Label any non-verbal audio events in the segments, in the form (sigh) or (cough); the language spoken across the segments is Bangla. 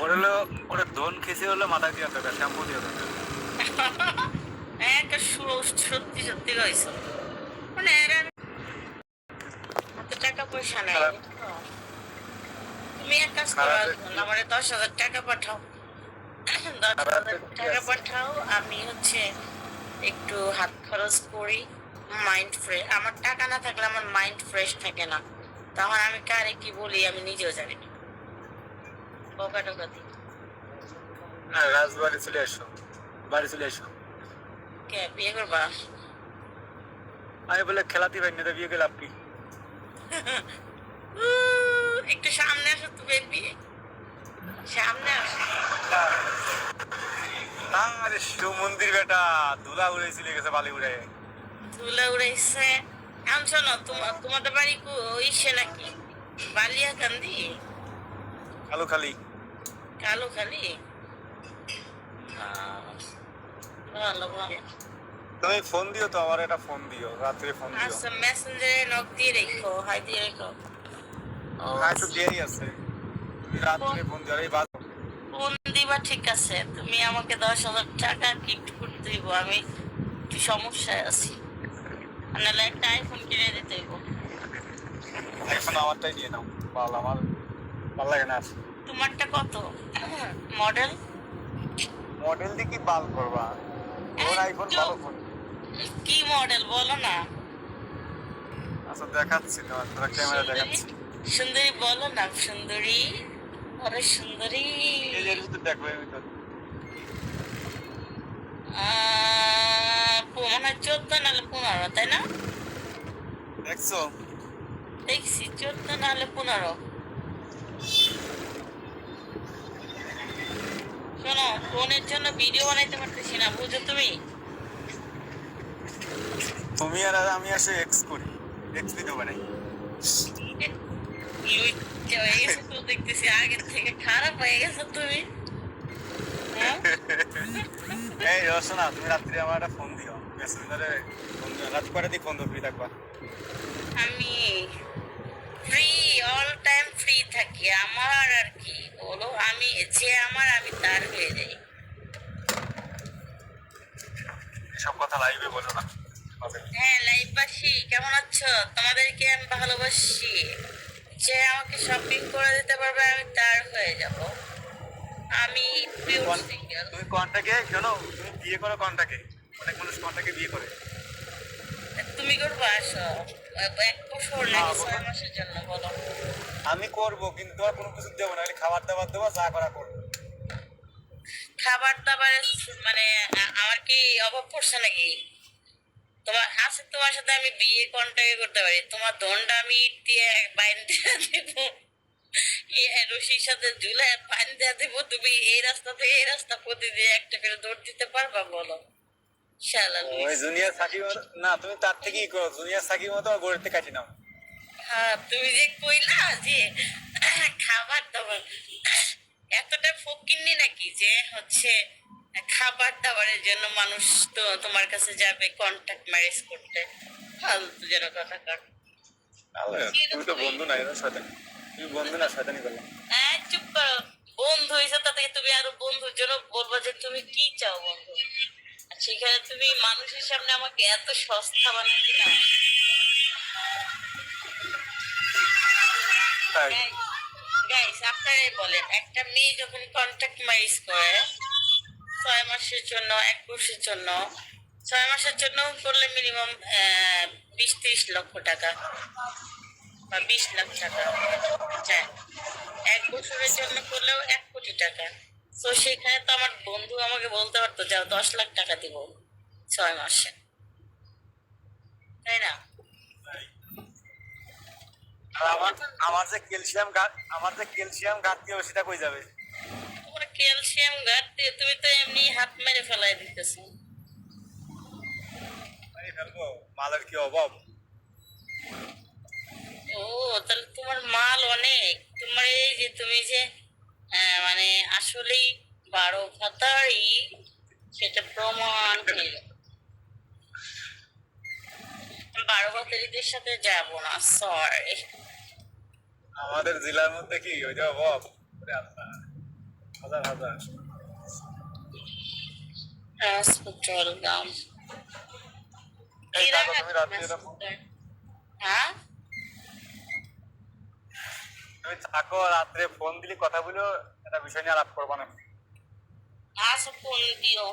ওর হলো ওটা দোন খেসে হলো মাথা দিয়ে দরকার শ্যাম্পু দিয়ে দরকার (laughs) একটা সত্যি সত্যি মানে এরা হাতে টাকা পয়সা নাই। তুমি এক কাজ করো আমার দশ হাজার টাকা পাঠাও। দশ হাজার টাকা পাঠাও আমি হচ্ছে একটু হাত খরচ করি মাইন্ড ফ্রেশ আমার টাকা না থাকলে আমার মাইন্ড ফ্রেশ থাকে না। তখন আমি কারে কি বলি আমি নিজেও জানি না। বকা টকা দিই হ্যাঁ রাজবাড়ি চলে এসো বাড়ি চলে এসো কে বিয়ে করবা? আমি বলে খেলাতে পারি না বিয়ে গেলাম কি? একটু সামনে আসো তো বেবি। সামনে আসো। আরে শিব মন্দির বেটা ধুলা উড়ে চলে গেছে বালি উড়ে ধুলা উড়াইছে। এখন শোনো তোমার তোমাদের বাড়ি ইসে নাকি? বালিয়া কান্দি আলু খালি কালো খালি? ভালো ভালো তুমি ফোন দিও তো আমার একটা ফোন দিও রাত্রে ফোন দিও। আচ্ছা মেসেঞ্জারে নক দিয়ে রেখো হাই দিয়ে রেখো। হ্যাঁ একটু দেরি আছে। তুমি রাত্রে ফোন দিও এই বাদ ফোন দিবা ঠিক আছে তুমি আমাকে দশ হাজার টাকা গিফট করতে দিব আমি একটু সমস্যায় আছি। নাহলে একটা আইফোন কিনে দিতে এখন আমারটাই নিয়ে নাও ভালো আমার ভালো লাগে না। তোমারটা কত? মডেল? মডেল দিয়ে কি বাল করবা? ওর আইফোন ভালো ফোন। কি মডেল বলো না। আচ্ছা দেখাচ্ছি তোমার তোরা ক্যামেরা দেখাচ্ছি। সুন্দরী বলো না সুন্দরী। আরে সুন্দরী। এই যে শুধু দেখবে আমি তো। মনে হয় চোদ্দ নাহলে পনেরো তাই না? দেখছ? দেখছি চোদ্দ নাহলে পনেরো। শোনো ফোনের জন্য ভিডিও বানাইতে পারতেছি না বুঝো তুমি? তুমি আর আমি আসে এক্স করি এক্স ভিডিও বানাই। দেখতেছি আগের থেকে খারাপ হয়ে গেছে তুমি। হ্যাঁ? এই রসনা তুমি রাত্রে আমার একটা ফোন দিও। মেসেঞ্জারে ফোন দিও রাত করে দিই ফোন দিও ফ্রি থাকবা আমি ফ্রি অল টাইম থাকি আমার আর কি বলো? আমি যে আমার আমি তার হয়ে যাই। এসব কথা লাইভে বলো না। হ্যাঁ লাইভবাসী কেমন আছো? তোমাদেরকে আমি ভালোবাসি। যে আমাকে শপিং করে দিতে পারবে আমি তার হয়ে যাব। আমি তুমি কন্টাকে শোনো তুমি বিয়ে করো কন্টাকে অনেক মানুষ কন্টাকে বিয়ে করে। তুমি করব আসো। এক বছর নাকি ছয় মাসের জন্য বলো। আমি করব কিন্তু আর কোনো কিছু দেবো না খাবার দাবার দেবো যা করা করব। খাবার দাবারের মানে আমার কি অভাব পড়ছে নাকি? তোমার আছে তোমার সাথে আমি বিয়ে কন্ট্যাক্ট করতে পারি। তোমার দণ্ডা আমি ইট দিয়ে বাইন্দে দেব। রশির সাথে ঝুলে বাইন্দে দেব। তুমি এই রাস্তা থেকে এই রাস্তা প্রতিদিন একটা করে দৌড় দিতে পারবা বলো। ওই জুনিয়র সাকিব না তুমি তার থেকেই করো জুনিয়র সাকিব মতো গড়িতে কাটি নাও। হ্যাঁ তুমি যে কইলা যে খাবার দাবার এতটা ফকিন্নি নাকি যে হচ্ছে খাবার দাবারের জন্য মানুষ তো তোমার কাছে যাবে কন্টাক্ট ম্যারেজ করতে। ফালতু যেন কথা কর। তুমি তো বন্ধু না এরা শয়তানি। তুমি বন্ধু না শয়তানি হ্যাঁ চুপ করো। বন্ধু হয়েছে তা থেকে তুমি আরও বন্ধুর জন্য বলব যে তুমি কি চাও বন্ধু? সেখানে তুমি মানুষের সামনে আমাকে এত সস্তা বানাচ্ছি না গাইস আপনারাই বলেন একটা মেয়ে যখন কন্ট্যাক্ট ম্যারেজ করে ছয় মাসের জন্য এক বছরের জন্য ছয় মাসের জন্য করলে মিনিমাম বিশ ত্রিশ লক্ষ টাকা বা বিশ লাখ টাকা। চায় এক বছরের জন্য করলেও এক কোটি টাকা। তো সেখানে তো আমার বন্ধু আমাকে বলতে পারতো যাও দশ লাখ টাকা দিব ছয় মাসে। তাই না? আমার আমার যে ক্যালসিয়াম ঘাট আমার যে ক্যালসিয়াম ঘাটতি হবে সেটা কই যাবে? তোমার ক্যালসিয়াম ঘাটতি তুমি তো এমনি হাত মেরে ফেলাই দিতেছো। মালের কি অভাব? ও তাহলে তোমার মাল অনেক। তোমার এই যে তুমি যে মানে আসলেই বারো ভাতারি সেটা প্রমাণ হয়ে। বারো ভাতারিদের সাথে যাব না সরি আমাদের জেলার মধ্যে কি? ওইটা অভাব? ওরে হাজার হাজার। দাম। হ্যাঁ? তুমি থাকো রাত্রে ফোন দিলি কথা বলো একটা বিষয় নিয়ে আলাপ করব না। আচ্ছা ফোন দিও।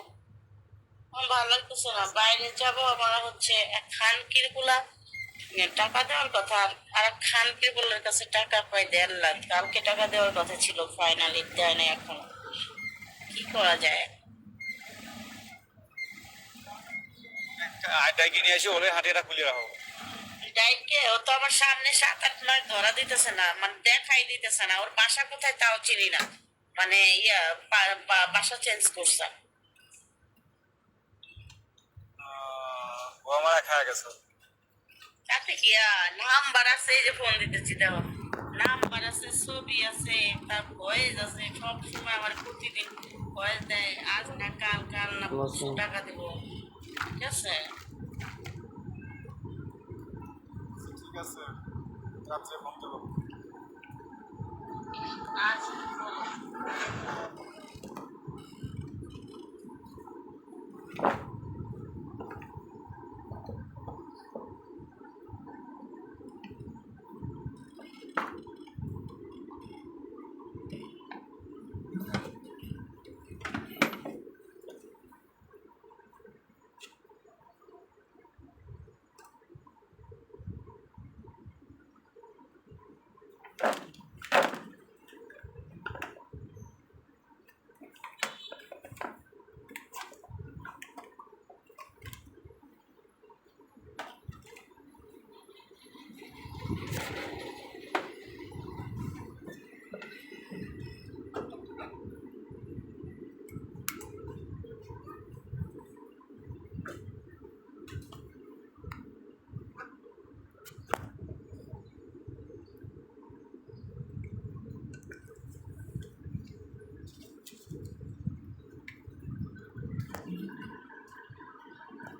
ভালো লাগতেছে না। বাইরে যাব আমার হচ্ছে খানকিরগুলা টাকা দেওয়ার কথা আর খানকিরগুলোর কাছে টাকা পাই দেড় লাখ। কালকে টাকা দেওয়ার কথা ছিল ফাইনালি দেয় না এখন। কি করা যায়? আয়টাই কিনে এসে ওলে হাঁটিটা খুলে রাখো। ডাইকে ও তো আমার সামনে সাত আট মাস ধরা দিতেছে না মানে দেখাই দিতেছে না। ওর বাসা কোথায় তাও চিনি না। মানে ইয়া বাসা চেঞ্জ করছে। ও আমার খাওয়া গেছে। তাতে কি নাম্বার আছে যে ফোন দিতেছি দেখো। নাম্বার আছে ছবি আছে তার ভয়েস আছে সব সময় আমার প্রতিদিন ভয়েস দেয় আজ না কাল কাল না টাকা দেবো। ঠিক আছে? ঠিক আছে রাত্রে ফোন দেবো আজ